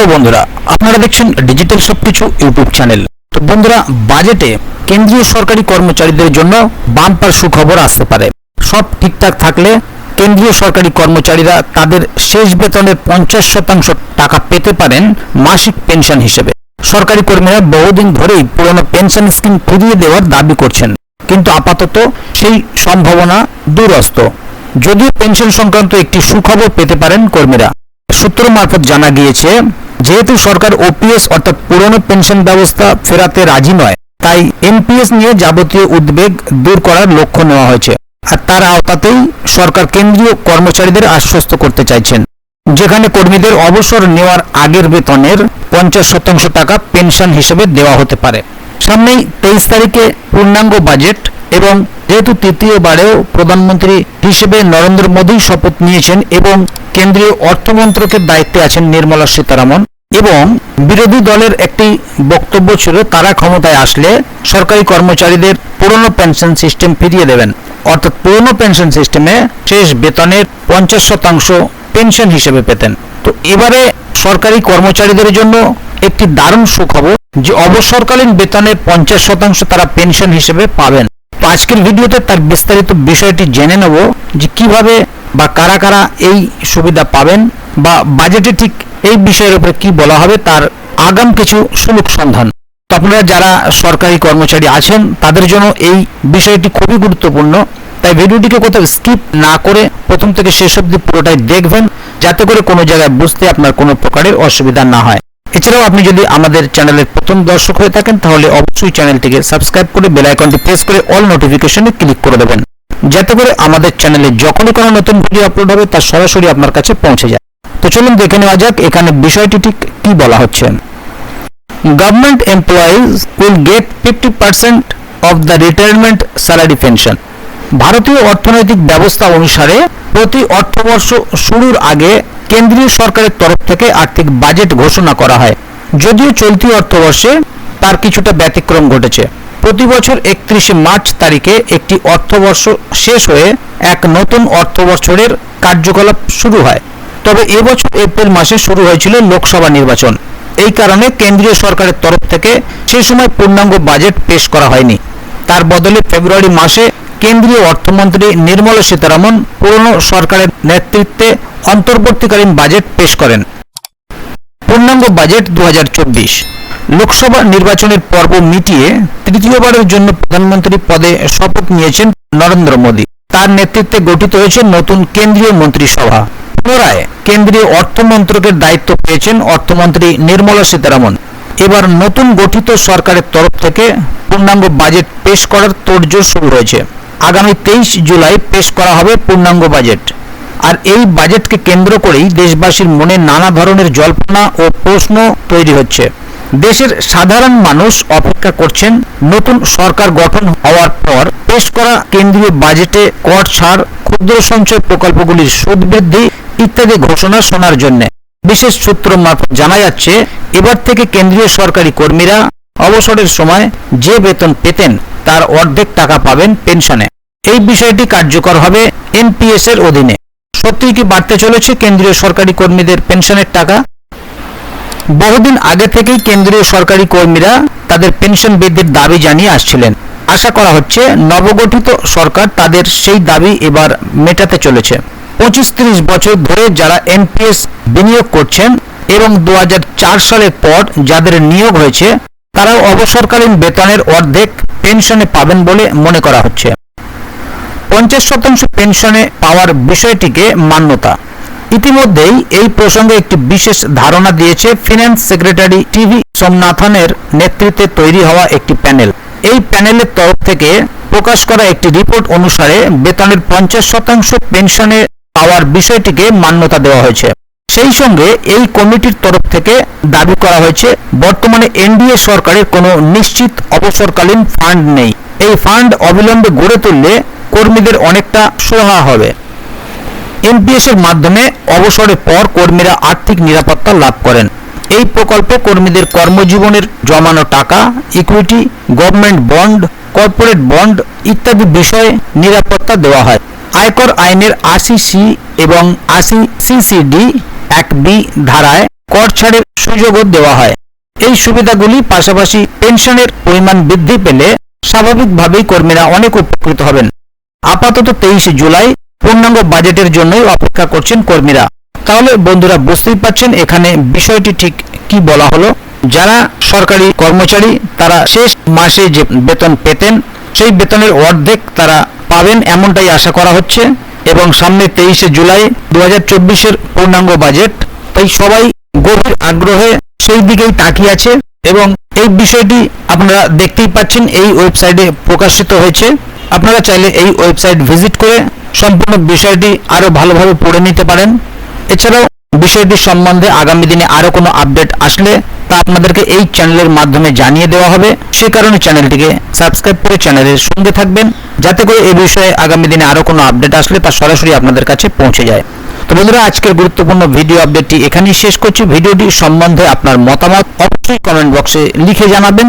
Hello বন্ধুরা, আপনারা দেখছেন ডিজিটাল সবকিছু ইউটিউব চ্যানেল। তো বন্ধুরা, বাজেটে কেন্দ্রীয় সরকারি কর্মচারীদের জন্য বাম্পার সুখবর আসতে পারে। সব ঠিকঠাক থাকলে কেন্দ্রীয় সরকারি কর্মচারীরা তাদের শেষ বেতনের পঞ্চাশ শতাংশ টাকা পেতে পারেন মাসিক পেনশন হিসেবে। সরকারি কর্মীরা বহুদিন ধরেই পুরনো পেনশন স্কিম ফিরিয়ে দেওয়ার দাবি করছেন। কিন্তু আপাতত সেই সম্ভাবনা দূরস্থ যদিও পেনশন সংক্রান্ত একটি সুখবর পেতে পারেন কর্মীরা। সূত্র মারফত জানা গিয়েছে, যেহেতু সরকার ওপিএস অর্থাৎ পুরনো পেনশন ব্যবস্থা ফেরাতে রাজি নয়, তাই এনপিএস নিয়ে যাবতীয় উদ্বেগ দূর করার লক্ষ্য নেওয়া হয়েছে। আর তার আওতাতেই সরকার কেন্দ্রীয় কর্মচারীদের আশ্বস্ত করতে চাইছেন, যেখানে কর্মীদের অবসর নেওয়ার আগের বেতনের পঞ্চাশ শতাংশ টাকা পেনশন হিসেবে দেওয়া হতে পারে। সামনেই তেইশ তারিখে পূর্ণাঙ্গ বাজেট এবং যেহেতু তৃতীয়বারেও প্রধানমন্ত্রী হিসেবে নরেন্দ্র মোদী শপথ নিয়েছেন এবং কেন্দ্রীয় অর্থমন্ত্রকের দায়িত্বে আছেন নির্মলা সীতারামন এবং বিরোধী দলের একটি বক্তব্য ছিল, তারা ক্ষমতায় আসলে সরকারি কর্মচারীদের পুরনো পেনশন সিস্টেম ফিরিয়ে দেবেন। অর্থাৎ পুরনো পেনশন সিস্টেমে শেষ বেতনের পঞ্চাশ শতাংশ পেনশন হিসেবে পেতেন। তো এবারে সরকারি কর্মচারীদের জন্য একটি দারুণ সুখবর যে অবসরকালীন বেতনের পঞ্চাশ শতাংশ তারা পেনশন হিসেবে পাবেন। আজকের ভিডিওতে তার বিস্তারিত বিষয়টি জেনে নেব যে কীভাবে বা কারা কারা এই সুবিধা পাবেন বা বাজেটে ঠিক এই বিষয়ের উপরে কি বলা হবে তার আগাম কিছু সুলুক সন্ধান। আপনারা যারা সরকারি কর্মচারী আছেন, তাদের জন্য এই বিষয়টি খুবই গুরুত্বপূর্ণ। তাই ভিডিওটিকে কোথাও স্কিপ না করে প্রথম থেকে শেষ অবধি পুরোটাই দেখবেন, যাতে করে কোনো জায়গায় বুঝতে আপনার কোনো প্রকারের অসুবিধা না হয়। এছাড়াও আপনি যদি আমাদের চ্যানেলের প্রথম দর্শক হয়ে থাকেন, তাহলে অবশ্যই চ্যানেলটিকে সাবস্ক্রাইব করে বেল আইকনটি প্রেস করে অল নোটিফিকেশনে ক্লিক করে দেবেন। যাতে করে আমাদের চ্যানেলে যখনই কোনো নতুন ভিডিও আপলোড হবে, তা সরাসরি আপনার কাছে পৌঁছে যায়। তো চলুন দেখে নেওয়া যাক এখানে বিষয়টি ঠিক কি বলা হচ্ছে। Government employees will get fifty percent of the retirement salary pension ভারতীয় অর্থনৈতিক ব্যবস্থা অনুসারে প্রতি অর্থবর্ষ শুরুর আগে কেন্দ্রীয় সরকারের তরফ থেকে আর্থিক বাজেট ঘোষণা করা হয়। যদিও চলতি অর্থবর্ষে তার কিছুটা ব্যতিক্রম ঘটেছে। প্রতি বছর একত্রিশে মার্চ তারিখে একটি অর্থবর্ষ শেষ হয়ে এক নতুন অর্থবছরের কার্যকলাপ শুরু হয়। তবে এবছর এপ্রিল মাসে শুরু হয়েছিল লোকসভা নির্বাচন। এই কারণে কেন্দ্রীয় সরকারের তরফ থেকে সেই সময় পূর্ণাঙ্গ বাজেট পেশ করা হয়নি। তার বদলে ফেব্রুয়ারি মাসে কেন্দ্রীয় অর্থমন্ত্রী নির্মলা সীতারামন পুরনো সরকারের নেতৃত্বে অন্তর্বর্তীকালীন বাজেট পেশ করেন। পূর্ণাঙ্গ বাজেট দুহাজার চব্বিশ। লোকসভা নির্বাচনের পর্ব মিটিয়ে তৃতীয়বারের জন্য প্রধানমন্ত্রী পদে শপথ নিয়েছেন নরেন্দ্র মোদী। তার নেতৃত্বে গঠিত হয়েছে নতুন কেন্দ্রীয় মন্ত্রিসভা। পুনরায় কেন্দ্রীয় অর্থমন্ত্রকের দায়িত্ব পেয়েছেন অর্থমন্ত্রী নির্মলা সীতারামন। এবার নতুন গঠিত সরকারের তরফ থেকে পূর্ণাঙ্গ বাজেট পেশ করার তোড়জোড় শুরু হয়েছে। আগামী তেইশ জুলাই পেশ করা হবে পূর্ণাঙ্গ বাজেট। আর এই বাজেটকে কেন্দ্র করেই দেশবাসীর মনে নানা ধরনের জল্পনা ও প্রশ্ন তৈরি হচ্ছে। দেশের সাধারণ মানুষ অপেক্ষা করছেন নতুন সরকার গঠন হওয়ার পর পেশ করা কেন্দ্রীয় বাজেটে কর ছাড়, ক্ষুদ্র সঞ্চয় প্রকল্পগুলির সুদ বৃদ্ধি ইত্যাদি ঘোষণা শোনার জন্য। বিশেষ সূত্র মারফত জানা যাচ্ছে, এবার থেকে কেন্দ্রীয় সরকারি কর্মীরা অবসরের সময় যে বেতন পেতেন তার অর্ধেক টাকা পাবেন পেনশনে। এই বিষয়টি কার্যকর হবে এনপিএস এর অধীনে। সত্যিই কি বাড়তে চলেছে কেন্দ্রীয় সরকারি কর্মীদের পেনশনের টাকা? বহুদিন আগে থেকেই কেন্দ্রীয় সরকারি কর্মীরা তাদের পেনশন বৃদ্ধির দাবি জানিয়ে আসছিলেন। আশা করা হচ্ছে নবগঠিত সরকার তাদের সেই দাবি এবার মেটাতে চলেছে। পঁচিশ ত্রিশ বছর ধরে যারা এনপিএস বিনিয়োগ করছেন এবং দু হাজার চার সালের পর যাদের নিয়োগ হয়েছে, তারাও অবসরকালীন বেতনের অর্ধেক পেনশনে পাবেন বলে মনে করা হচ্ছে। পঞ্চাশ শতাংশ পেনশনে পাওয়ার বিষয়টিকে মান্যতা। ইতিমধ্যেই এই প্রসঙ্গে একটি বিশেষ ধারণা দিয়েছে ফিনান্স সেক্রেটারি টিভি সোমনাথনের নেতৃত্বে তৈরি হওয়া একটি প্যানেল। এই প্যানেলের তরফ থেকে প্রকাশ করা একটি রিপোর্ট অনুসারে বেতনের পঞ্চাশ শতাংশ পেনশনে পাওয়ার বিষয়টিকে মান্যতা দেওয়া হয়েছে। সেই সঙ্গে এই কমিটির তরফ থেকে দাবি করা হয়েছে, বর্তমানে এনডিএ সরকারের কোনো নিশ্চিত অবসরকালীন ফান্ড নেই। এই ফান্ড অবিলম্বে গড়ে তুললে কর্মীদের অনেকটা সহায় হবে। এনপিএস এর মাধ্যমে অবসরের পর কর্মীরা আর্থিক নিরাপত্তা লাভ করেন। এই প্রকল্পে কর্মীদের কর্মজীবনের জমানো টাকা equity government bond corporate bond ইত্যাদি বিষয়ে নিরাপত্তা দেওয়া হয়। আয়কর আইনের আশি সি এবং আশি সিসিডি এক বি ধারায় কর ছাড়ের সুযোগও দেওয়া হয়। এই সুবিধাগুলি পাশাপাশি পেনশনের পরিমাণ বৃদ্ধি পেলে স্বাভাবিকভাবেই কর্মীরা অনেক উপকৃত হবেন। আপাতত তেইশে জুলাই পূর্ণাঙ্গ বাজেটের জন্যই অপেক্ষা করছেন কর্মীরা। তাহলে বন্ধুরা বুঝতেই পারছেন এখানে বিষয়টি ঠিক কি বলা হলো। যারা সরকারি কর্মচারী, তারা শেষ মাসে যে বেতন পেতেন, সেই বেতনের অর্ধেক তারা পাবেন এমনটাই আশা করা হচ্ছে এবং সামনে তেইশে জুলাই দু হাজার পূর্ণাঙ্গ বাজেট। তাই সবাই গভীর আগ্রহে সেই দিকেই তাকিয়ে আছে এবং এই বিষয়টি আপনারা দেখতেই পাচ্ছেন, এই ওয়েবসাইটে প্রকাশিত হয়েছে। আপনারা চাইলে এই ওয়েবসাইট ভিজিট করে সম্পূর্ণ বিষয়টি আরও ভালোভাবে পড়ে নিতে পারেন। এছাড়াও বিষয়টি সম্বন্ধে আগামী দিনে আরও কোনো আপডেট আসলে তা আপনাদেরকে এই চ্যানেলের মাধ্যমে জানিয়ে দেওয়া হবে। সে কারণে চ্যানেলটিকে সাবস্ক্রাইব করে চ্যানেলের সঙ্গে থাকবেন, যাতে করে এই বিষয়ে আগামী দিনে আরও কোনো আপডেট আসলে তা সরাসরি আপনাদের কাছে পৌঁছে যায়। তো বন্ধুরা, আজকের গুরুত্বপূর্ণ ভিডিও আপডেটটি এখানেই শেষ করছি। ভিডিওটি সম্বন্ধে আপনার মতামত অবশ্যই কমেন্ট বক্সে লিখে জানাবেন।